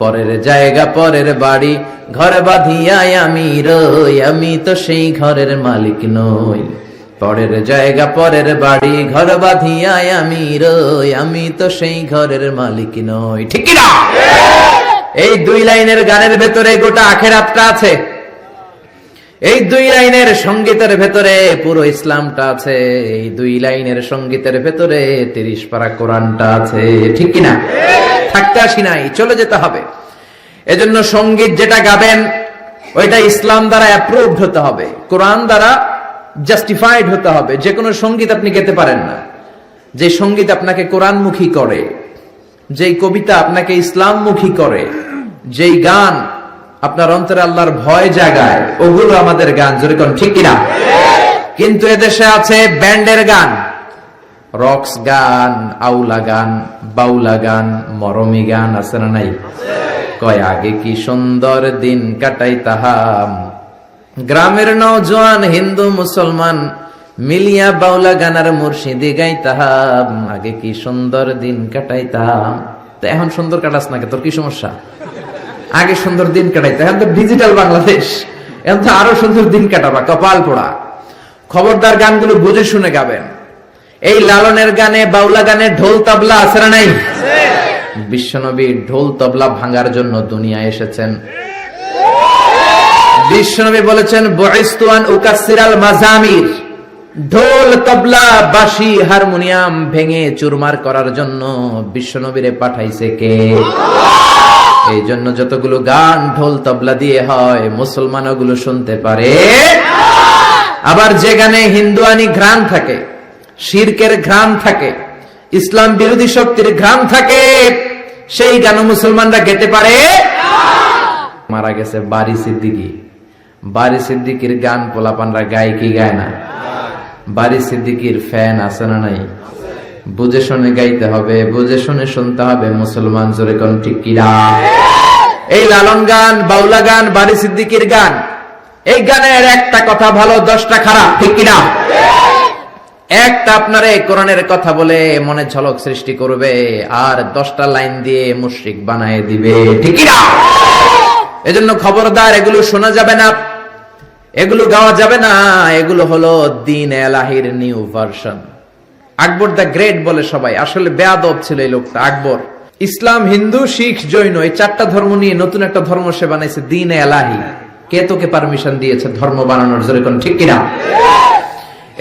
পরের জায়গা, পরের বাড়ি। ঘর বাঁধিয়াই আমি রই, আমি তো সেই ঘরের মালিক নই। পরের জায়গা, পরের বাড়ি, ঘর বাঁধিয়াই আমি রই, আমি তো সেই ঘরের মালিক নই। ঠিক এই দুই লাইনের গানের ভেতরে গোটা আখেরাতটা আছে। এই দুই লাইনের সঙ্গীতের ভেতরে পুরো ইসলামটা আছে। এই দুই লাইনের সঙ্গীতের ভেতরে তিরিশ পারা কোরআনটা আছে। ঠিক কিনা? থাকতে আসি নাই, চলে যেতে হবে। এজন্য সংগীত যেটা গাবেন, ওইটা ইসলাম দ্বারা অ্যাপ্রুভড হতে হবে। কোরআন দ্বারা জাস্টিফাইড হতে হবে। যে কোনো সংগীত আপনি গেতে পারেন না। যে সংগীত আপনাকে কোরআনমুখী করে, যেই কবিতা আপনাকে ইসলামমুখী করে, যেই গান আপনার অন্তরে আল্লাহর ভয় জাগায়। ওগুলো আমাদের গান যেরকম ঠিক কিনা? কিন্তু এদেশে আছে ব্যান্ডের গান। রক্স গান, আউলা গান, বাউলা গান, মরমি গান, আছে না নাই? কয়, আগে কি সুন্দর দিন কাটাই তাহাম গ্রামের নওজোয়ান হিন্দু মুসলমান মিলিয়া বাউলা গানার মুর্শিদি গাইতাম। আগে কি সুন্দর দিন কাটাইতাম। তো এখন সুন্দর কাটাস না কে? তোর কি সমস্যা? আগে সুন্দর দিন কাটাইতে এখন তো ডিজিটাল বাংলাদেশ। এখন তো আরও সুন্দর দিন কাটাবা, কপাল পোড়া। খবরদার গানগুলো বুঝে শুনে গাবেন। এই লালনের গানে, বাউলা গানে ঢোল তবলা আছে না নাই? বিশ্বনবী ঢোল তবলা ভাঙার জন্য দুনিয়া এসেছেন। বিশ্বনবী বলেছেন বয়স্তুয়ান উকাসিরাল মাজামির। ঢোল তবলা, বাঁশি, হারমোনিয়াম ভেঙে চুরমার করার জন্য বিশ্বনবীরে পাঠাইছে কে? এই জন্য যতগুলো গান ঢোল তবলা দিয়ে হয় মুসলমান ওগুলো শুনতে পারে। আবার যে গানে হিন্দুয়ানি ঘ্রাণ থাকে, শিরকের ঘ্রাণ থাকে, ইসলাম বিরোধী শক্তির ঘ্রাণ থাকে, সেই গান মুসলমানরা গেতে পারে। মারা গেছে বাড়ি সিদ্দিকি। বাড়ি সিদ্দিকির গান পোলাপানরা গায় কি গায় না? বাড়ি সিদ্দিকির ফ্যান আছে না নাই? বুঝে শুনে গাইতে হবে, বুঝে শুনে শুনতে হবে, মুসলমান জোরে কোন ঠিক কিরা এই লালন গান, বাউলা গান বাড়ি সিদ্দিকির গান, এই গানের একটা কথা ভালো, দশটা খারাপ, ঠিক কিনা? একটা আপনার এই কোরআনের কথা বলে মনে ঝলক সৃষ্টি করবে, আর দশটা লাইন দিয়ে মুশরিক বানায় দিবে, ঠিক কিনা? এজন্য খবরদার, এগুলো শোনা যাবে না, এগুলো গাওয়া যাবে না, এগুলো হলো দিন এলাহির new version. Akbar the great বলে সবাই। আসলে বেয়াদব ছিল এই লোকটা, আকবর। ইসলাম, হিন্দু, শিখ, জৈন, এই চারটা ধর্ম নিয়ে নতুন একটা ধর্ম সে বানাইছে দিন এলাহি। কে তোকে পারমিশন দিয়েছে ধর্ম বানানোর? জোরে কোন ঠিক কিনা?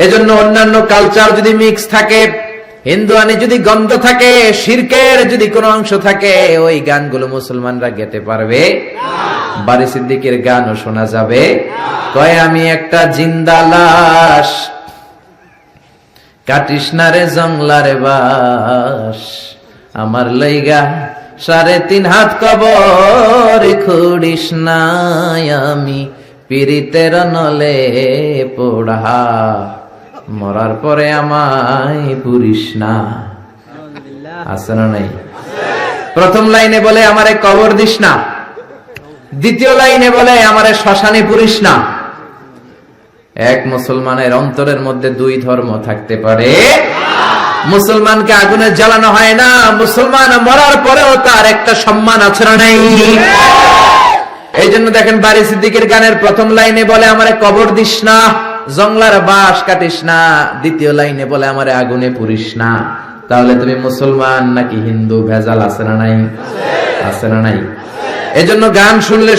এজন্য অন্যান্য কালচার যদি মিক্স থাকে হিন্দু আনি যদি গন্ধ থাকে, শিরকের যদি কোনো অংশ থাকে, ওই গানগুলো মুসলমানরা গেতে পারবে। বারি সিদ্দিকের গানও শোনা যাবে। কয়, আমি একটা জিন্দা লাশ কাটিস না রে জংলারে বাস। আমার লইগা সাড়ে তিন হাত কবর খুড়িস নাই আমি। পিরিতের নলে পোড়া। মরার পরে আমায় পুরিস না। আছে না নাই? প্রথম লাইনে বলে আমারে কবর দিস না। দ্বিতীয় লাইনে বলে আমারে শ্মশানে পুরিস না। এক মুসলমানের অন্তরের মধ্যে দুই ধর্ম থাকতে পারে। মুসলমানকে আগুনে জ্বালানো হয় না, মুসলমান মরার পরেও তার একটা সম্মান না নাই? এই জন্য দেখেন বাড়ি সিদ্দিকের গানের প্রথম লাইনে বলে, আমারে কবর দিস না জংলার বাস কাটিস না। দ্বিতীয় লাইনে বলে, আমারে আগুনে পুরিস না। তাহলে তুমি মুসলমান নাকি হিন্দু, ভেজাল আছে না নাই? আছে না নাই? এজন্য গান শুনলে